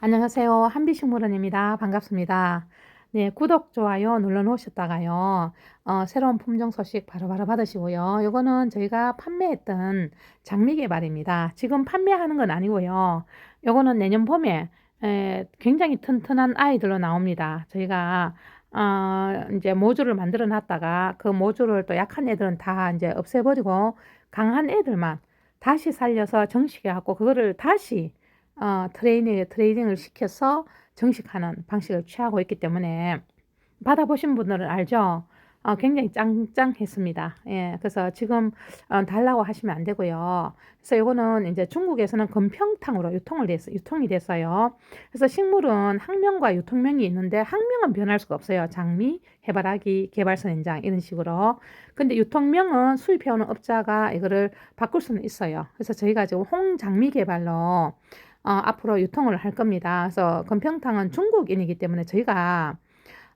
안녕하세요. 한비식물원입니다. 반갑습니다. 네, 구독, 좋아요 눌러 놓으셨다가요. 어, 새로운 품종 소식 바로 바로 받으시고요. 요거는 저희가 판매했던 장미 개발입니다. 지금 판매하는 건 아니고요. 요거는 내년 봄에 에, 굉장히 튼튼한 아이들로 나옵니다. 저희가 어, 이제 모주를 만들어 놨다가 그 모주를 또 약한 애들은 다 이제 없애버리고 강한 애들만 다시 살려서 정식해 갖고 그거를 다시 어, 트레이닝, 트레이닝을 시켜서 정식하는 방식을 취하고 있기 때문에 받아보신 분들은 알죠? 어, 굉장히 짱짱했습니다. 예, 그래서 지금 어, 달라고 하시면 안 되고요. 그래서 이거는 이제 중국에서는 금평탕으로 유통을 됐어, 유통이 됐어요. 그래서 식물은 학명과 유통명이 있는데 학명은 변할 수가 없어요. 장미, 해바라기, 개발선 연장 이런 식으로. 근데 유통명은 수입해오는 업자가 이거를 바꿀 수는 있어요. 그래서 저희가 지금 홍장미 개발로 어, 앞으로 유통을 할 겁니다. 그래서 건평탕은 중국인이기 때문에 저희가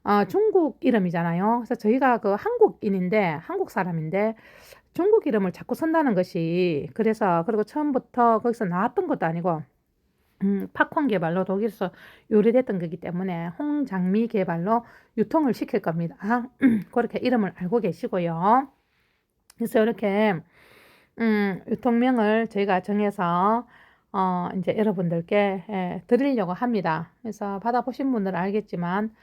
어, 중국 이름이잖아요. 그래서 저희가 그 한국인인데 한국 사람인데 중국 이름을 자꾸 쓴다는 것이 그래서 그리고 처음부터 거기서 나왔던 것도 아니고 음, 팝콘 개발로 독일에서 요리됐던 거기 때문에 홍장미 개발로 유통을 시킬 겁니다. 그렇게 이름을 알고 계시고요. 그래서 이렇게 음, 유통명을 저희가 정해서 어, 이제 여러분들께 예, 드리려고 합니다. 그래서 받아보신 분들은 알겠지만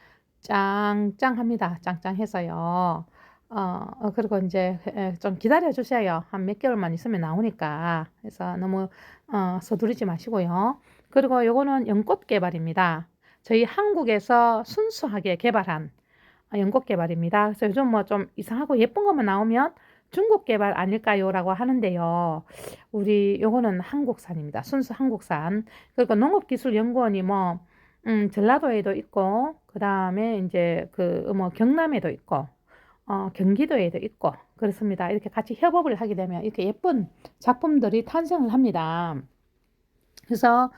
짱짱합니다. 짱짱해서요. 어, 어, 그리고 이제 예, 좀 기다려 주세요. 한 몇 개월만 있으면 나오니까. 그래서 너무 어, 서두르지 마시고요. 그리고 요거는 연꽃 개발입니다. 저희 한국에서 순수하게 개발한 연꽃 개발입니다. 그래서 요즘 뭐 좀 이상하고 예쁜 것만 나오면 중국 개발 아닐까요? 라고 하는데요. 우리 요거는 한국산입니다. 순수 한국산. 그리고 농업기술연구원이 뭐, 음, 전라도에도 있고, 그 다음에 이제 그, 뭐, 경남에도 있고, 어, 경기도에도 있고, 그렇습니다. 이렇게 같이 협업을 하게 되면 이렇게 예쁜 작품들이 탄생을 합니다. 그래서,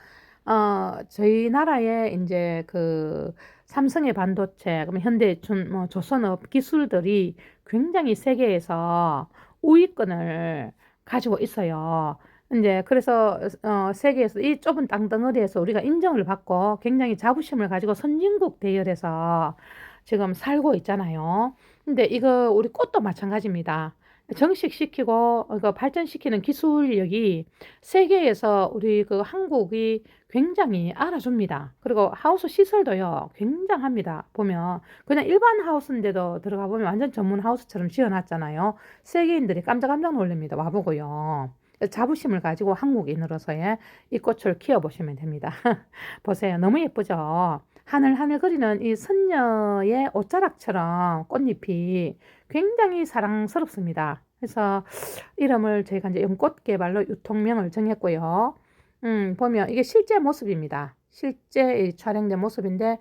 어, 저희 나라에 이제 그 삼성의 반도체, 그러면 현대 준, 뭐 조선업 기술들이 굉장히 세계에서 우위권을 가지고 있어요. 이제 그래서 어, 세계에서 이 좁은 땅덩어리에서 우리가 인정을 받고 굉장히 자부심을 가지고 선진국 대열에서 지금 살고 있잖아요. 근데 이거 우리 꽃도 마찬가지입니다. 정식시키고 이거 발전시키는 기술력이 세계에서 우리 그 한국이 굉장히 알아줍니다. 그리고 하우스 시설도요, 굉장합니다. 보면 그냥 일반 하우스인데도 들어가 보면 완전 전문 하우스처럼 지어놨잖아요. 세계인들이 깜짝깜짝 놀랍니다. 와보고요. 자부심을 가지고 한국인으로서의 이 꽃을 키워보시면 됩니다. 보세요. 너무 예쁘죠? 하늘 하늘 거리는 이 선녀의 옷자락처럼 꽃잎이 굉장히 사랑스럽습니다. 그래서 이름을 저희가 이제 연꽃 개발로 유통명을 정했고요. 음, 보면 이게 실제 모습입니다. 실제 촬영된 모습인데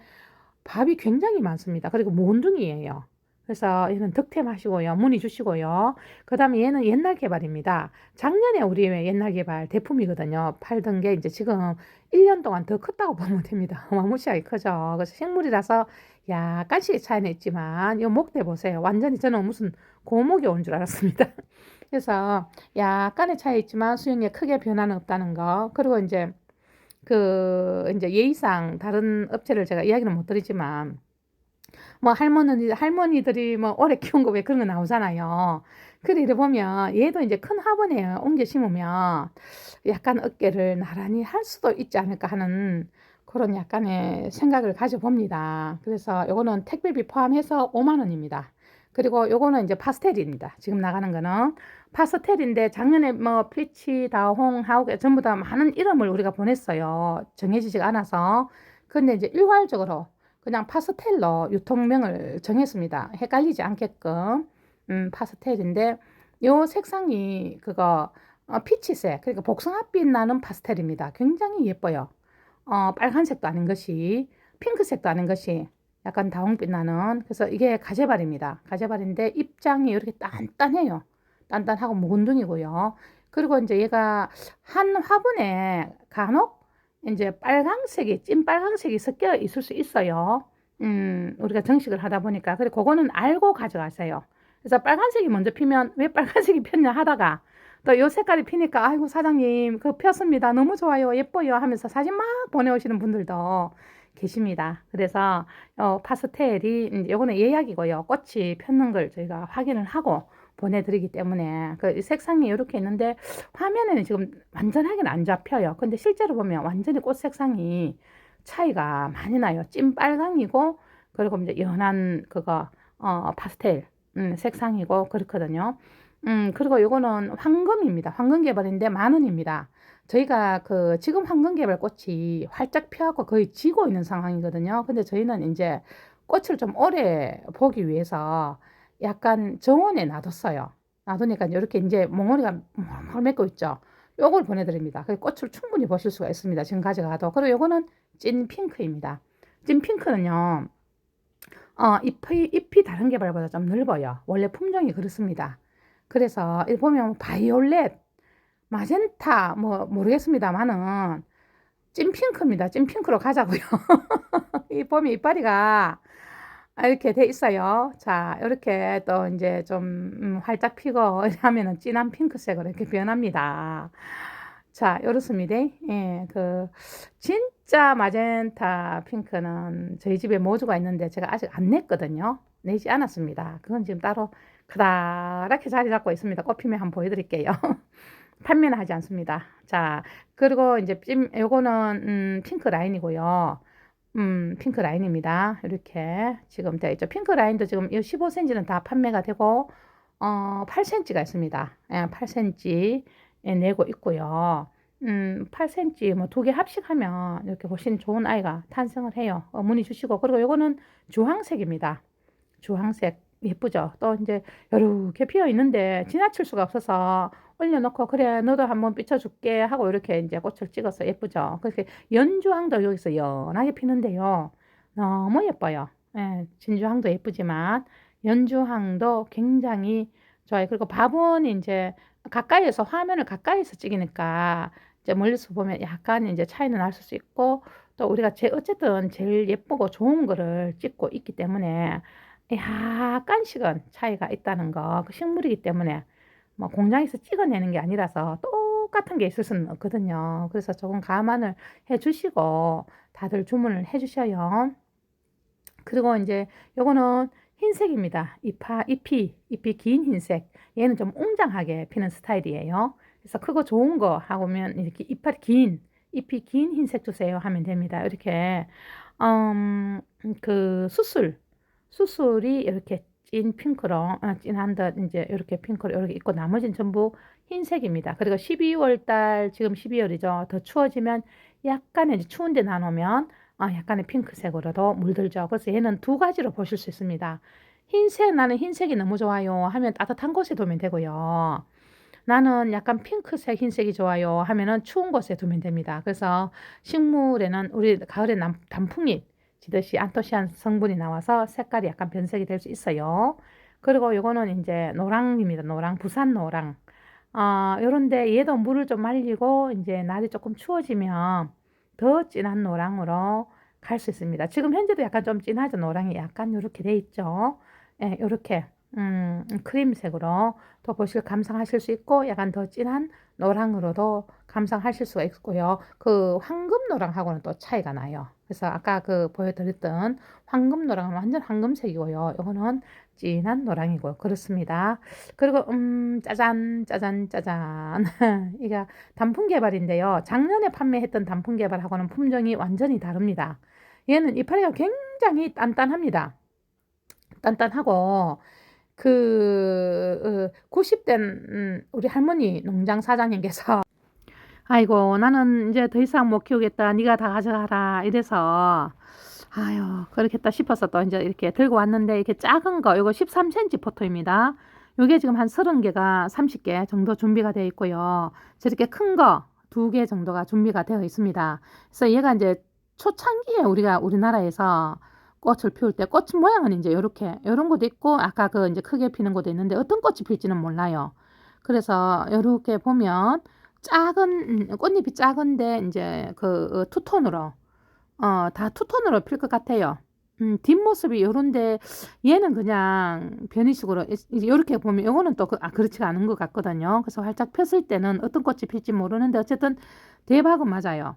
밥이 굉장히 많습니다. 그리고 몬둥이에요. 그래서 얘는 득템하시고요. 문의 주시고요. 그 다음에 얘는 옛날 개발입니다. 작년에 우리 옛날 개발 대품이거든요. 팔던 게 이제 지금 1년 동안 더 컸다고 보면 됩니다. 어마무시하게 크죠. 그래서 식물이라서 약간씩 차이는 있지만 이 목대 보세요. 완전히 저는 무슨 고목이 온 줄 알았습니다. 그래서 약간의 차이 있지만 수영에 크게 변화는 없다는 거. 그리고 이제 그 이제 예의상 다른 업체를 제가 이야기는 못 드리지만 뭐 할머니 할머니들이 뭐 오래 키운 거 왜 그런 거 나오잖아요. 그래 이래 보면 얘도 이제 큰 화분에 옮겨 심으면 약간 어깨를 나란히 할 수도 있지 않을까 하는 그런 약간의 생각을 가져봅니다. 그래서 요거는 택배비 포함해서 5만 원입니다. 그리고 요거는 이제 파스텔입니다. 지금 나가는 거는 파스텔인데 작년에 뭐 피치, 다홍, 하우게 전부 다 많은 이름을 우리가 보냈어요. 정해지지가 않아서. 근데 이제 일괄적으로 그냥 파스텔로 유통명을 정했습니다. 헷갈리지 않게끔. 음, 파스텔인데 요 색상이 그거 어, 피치색, 그러니까 복숭아빛 나는 파스텔입니다. 굉장히 예뻐요. 어, 빨간색도 아닌 것이, 핑크색도 아닌 것이, 약간 다홍빛 나는, 그래서 이게 가재발입니다. 가재발인데 입장이 이렇게 단단해요. 단단하고 묵은둥이고요. 그리고 이제 얘가 한 화분에 간혹 이제 빨강색이, 찐 빨강색이 섞여 있을 수 있어요. 음, 우리가 정식을 하다 보니까. 그래, 그거는 알고 가져가세요. 그래서 빨간색이 먼저 피면 왜 빨간색이 폈냐 하다가 또 요 색깔이 피니까 아이고 사장님 그 폈습니다. 너무 좋아요. 예뻐요 하면서 사진 막 보내오시는 분들도 계십니다. 그래서 어, 파스텔이 요거는 예약이고요. 꽃이 폈는 걸 저희가 확인을 하고 보내드리기 때문에 그 색상이 이렇게 있는데 화면에는 지금 완전하게는 안 잡혀요. 근데 실제로 보면 완전히 꽃 색상이 차이가 많이 나요. 찐 빨강이고 그리고 이제 연한 그거 어 파스텔 음, 색상이고 그렇거든요. 음 그리고 요거는 황금입니다. 황금 개발인데 만 원입니다. 저희가 그 지금 황금 개발 꽃이 활짝 피하고 거의 지고 있는 상황이거든요. 근데 저희는 이제 꽃을 좀 오래 보기 위해서 약간 정원에 놔뒀어요. 놔두니까 이렇게 이제 몽골이가 몽골 맺고 있죠. 요걸 보내드립니다. 그 꽃을 충분히 보실 수가 있습니다. 지금 가져가도. 그리고 요거는 찐 핑크입니다. 찐 핑크는요, 어, 잎이, 잎이 다른 개발보다 좀 넓어요. 원래 품종이 그렇습니다. 그래서 이 보면 바이올렛, 마젠타, 뭐, 모르겠습니다만은, 찐 핑크입니다. 찐 핑크로 가자고요. 이 보면 이파리가 이렇게 돼 있어요. 자, 이렇게 또 이제 좀 음, 활짝 피고 하면은 진한 핑크색으로 이렇게 변합니다. 자, 이렇습니다. 예, 그 진짜 마젠타 핑크는 저희 집에 모주가 있는데 제가 아직 안 냈거든요. 내지 않았습니다. 그건 지금 따로 그다랗게 자리 잡고 있습니다. 꽃피면 한번 보여드릴게요. 판매는 하지 않습니다. 자, 그리고 이제 찜, 요거는 음, 핑크 라인이고요. 음, 핑크 라인입니다. 이렇게 지금 되어 있죠. 핑크 라인도 지금 이 15cm는 다 판매가 되고 어, 8cm가 있습니다. 예, 8cm 예, 내고 있고요. 음, 8cm 뭐 두 개 합식하면 이렇게 훨씬 좋은 아이가 탄생을 해요. 어, 문의 주시고 그리고 요거는 주황색입니다. 주황색 예쁘죠? 또 이제 이렇게 피어 있는데 지나칠 수가 없어서 올려놓고 그래 너도 한번 비춰줄게 하고 이렇게 이제 꽃을 찍어서 예쁘죠. 그렇게 연주황도 여기서 연하게 피는데요. 너무 예뻐요. 예, 진주황도 예쁘지만 연주황도 굉장히 좋아요. 그리고 밥은 이제 가까이에서 화면을 가까이서 찍으니까 이제 멀리서 보면 약간 이제 차이는 날 수 있고 또 우리가 제 어쨌든 제일 예쁘고 좋은 거를 찍고 있기 때문에 약간씩은 차이가 있다는 거. 그 식물이기 때문에 뭐 공장에서 찍어내는 게 아니라서 똑같은 게 있을 수는 없거든요. 그래서 조금 감안을 해 주시고 다들 주문을 해 주셔요. 그리고 이제 요거는 흰색입니다. 잎파, 잎이, 잎이 긴 흰색. 얘는 좀 웅장하게 피는 스타일이에요. 그래서 크고 좋은 거 하고면 이렇게 잎이 긴, 잎이 긴 흰색 주세요 하면 됩니다. 이렇게, 음, 그 수술, 수술이 이렇게 찐 핑크로, 아, 진한 듯 이제 이렇게 핑크로 이렇게 있고 나머지는 전부 흰색입니다. 그리고 12월 달, 지금 12월이죠. 더 추워지면 약간 이제 추운데 나누면 아, 약간의 핑크색으로도 물들죠. 그래서 얘는 두 가지로 보실 수 있습니다. 흰색, 나는 흰색이 너무 좋아요 하면 따뜻한 곳에 두면 되고요. 나는 약간 핑크색, 흰색이 좋아요 하면은 추운 곳에 두면 됩니다. 그래서 식물에는 우리 가을에 남, 단풍잎 지듯이 안토시안 성분이 나와서 색깔이 약간 변색이 될 수 있어요. 그리고 요거는 이제 노랑입니다. 노랑, 부산 노랑. 어, 요런데 얘도 물을 좀 말리고 이제 날이 조금 추워지면 더 진한 노랑으로 갈 수 있습니다. 지금 현재도 약간 좀 진하죠. 노랑이 약간 이렇게 돼 있죠. 예, 요렇게 음, 크림색으로 또 보실 감상하실 수 있고 약간 더 진한 노랑으로도 감상하실 수가 있고요. 그 황금 노랑하고는 또 차이가 나요. 그래서 아까 그 보여드렸던 황금 노랑은 완전 황금색이고요. 이거는 진한 노랑이고요. 그렇습니다. 그리고 음 짜잔 짜잔 짜잔 이게 단품 개발인데요. 작년에 판매했던 단품 개발하고는 품종이 완전히 다릅니다. 얘는 이파리가 굉장히 단단합니다. 단단하고 그 90대 음, 우리 할머니 농장 사장님께서 아이고 나는 이제 더 이상 못 키우겠다. 네가 다 가져가라. 이래서 아유 그렇겠다 싶어서 또 이제 이렇게 들고 왔는데 이렇게 작은 거 이거 13cm 포토입니다. 요게 지금 한 30개가 30개 정도 준비가 되어 있고요. 저렇게 큰 거 두 개 정도가 준비가 되어 있습니다. 그래서 얘가 이제 초창기에 우리가 우리나라에서 꽃을 피울 때 꽃 모양은 이제 이렇게 이런 것도 있고 아까 그 이제 크게 피는 것도 있는데 어떤 꽃이 필지는 몰라요. 그래서 이렇게 보면 작은 음, 꽃잎이 작은데 이제 그 투톤으로 어 다 투톤으로 필 것 같아요. 음, 뒷모습이 요런데 얘는 그냥 변이식으로 이렇게 보면 요거는 또 그, 아, 그렇지가 않은 것 같거든요. 그래서 활짝 폈을 때는 어떤 꽃이 필지 모르는데 어쨌든 대박은 맞아요.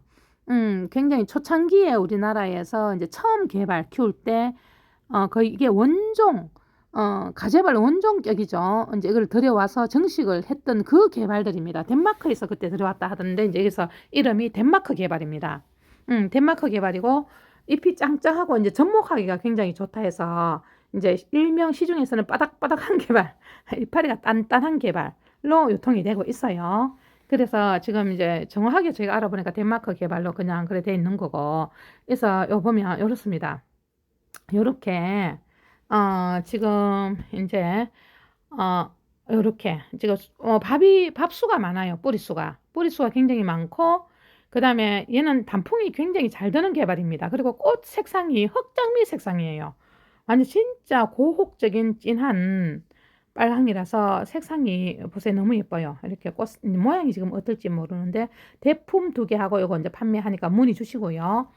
음, 굉장히 초창기에 우리나라에서 이제 처음 개발 키울 때 어, 거의 이게 원종 어, 가재발 원종격이죠. 이제 이걸 들여와서 정식을 했던 그 개발들입니다. 덴마크에서 그때 들여왔다 하던데 이제 여기서 이름이 덴마크 개발입니다. 음, 덴마크 개발이고 잎이 짱짱하고 이제 접목하기가 굉장히 좋다 해서 이제 일명 시중에서는 바닥바닥한 개발, 이파리가 단단한 개발로 유통이 되고 있어요. 그래서 지금 이제 정확하게 저희가 알아보니까 덴마크 개발로 그냥 그래 돼 있는 거고. 그래서 요 보면 요렇습니다. 요렇게 어 지금 이제 어 요렇게 지금 어 밥이 밥수가 많아요. 뿌리수가. 뿌리수가 굉장히 많고 그 다음에 얘는 단풍이 굉장히 잘 드는 개발입니다. 그리고 꽃 색상이 흑장미 색상이에요. 완전 진짜 고혹적인 진한 빨강이라서 색상이 보세요. 너무 예뻐요. 이렇게 꽃 모양이 지금 어떨지 모르는데 대품 두 개 하고 이거 이제 판매하니까 문의 주시고요.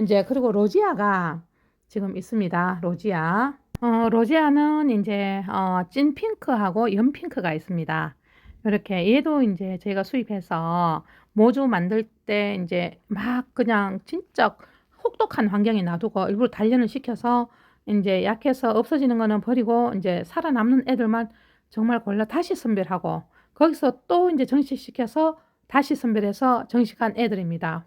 이제 그리고 로지아가 지금 있습니다. 로지아. 어, 로지아는 이제 어, 찐 핑크하고 연 핑크가 있습니다. 이렇게 얘도 이제 저희가 수입해서 모주 만들 때 이제 막 그냥 진짜 혹독한 환경에 놔두고 일부러 단련을 시켜서 이제 약해서 없어지는 거는 버리고 이제 살아남는 애들만 정말 골라 다시 선별하고 거기서 또 이제 정식시켜서 다시 선별해서 정식한 애들입니다.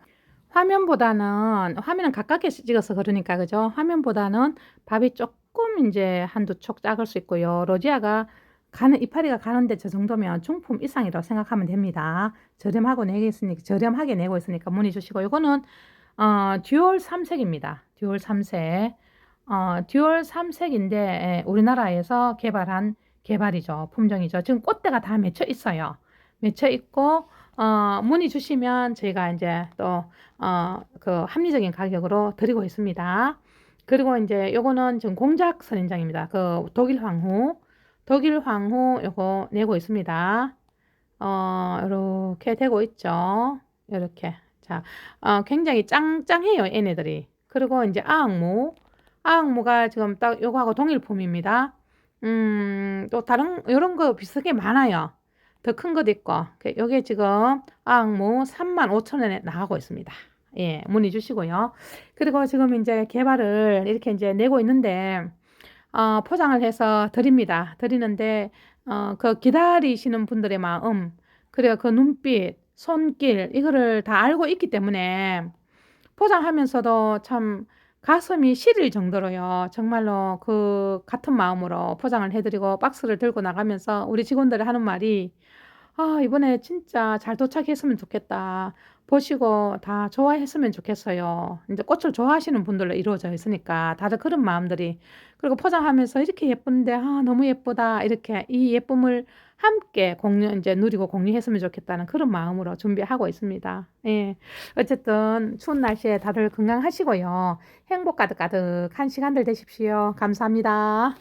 화면보다는 화면은 가깝게 찍어서 그러니까 그죠? 화면보다는 밥이 조금 이제 한두 촉 작을 수 있고요. 로지아가 가는 이파리가 가는데 저 정도면 중품 이상이라고 생각하면 됩니다. 저렴하고 내고 있으니까 저렴하게 내고 있으니까 문의 주시고 이거는 어, 듀얼 3색입니다. 듀얼 3색. 어, 듀얼 3색인데 예, 우리나라에서 개발한 개발이죠. 품종이죠. 지금 꽃대가 다 맺혀 있어요. 맺혀 있고 어, 문의 주시면 저희가 이제 또 어, 그 합리적인 가격으로 드리고 있습니다. 그리고 이제 요거는 지금 공작 선인장입니다. 그 독일 황후 독일 황후 요거 내고 있습니다. 어, 이렇게 되고 있죠. 이렇게. 자, 어, 굉장히 짱짱해요, 얘네들이. 그리고 이제 아악무. 아악무가 지금 딱 요거하고 동일품입니다. 음, 또 다른, 요런 거 비슷하게 많아요. 더 큰 것도 있고. 요게 지금 아악무 35,000원에 나가고 있습니다. 예, 문의 주시고요. 그리고 지금 이제 개발을 이렇게 이제 내고 있는데, 어, 포장을 해서 드립니다. 드리는데 어, 그 기다리시는 분들의 마음, 그리고 그 눈빛, 손길 이거를 다 알고 있기 때문에 포장하면서도 참 가슴이 시릴 정도로요. 정말로 그 같은 마음으로 포장을 해 드리고 박스를 들고 나가면서 우리 직원들이 하는 말이 아, 이번에 진짜 잘 도착했으면 좋겠다. 보시고 다 좋아했으면 좋겠어요. 이제 꽃을 좋아하시는 분들로 이루어져 있으니까 다들 그런 마음들이 그리고 포장하면서 이렇게 예쁜데 아, 너무 예쁘다. 이렇게 이 예쁨을 함께 공유 이제 누리고 공유했으면 좋겠다는 그런 마음으로 준비하고 있습니다. 예. 어쨌든 추운 날씨에 다들 건강하시고요. 행복 가득가득한 시간들 되십시오. 감사합니다.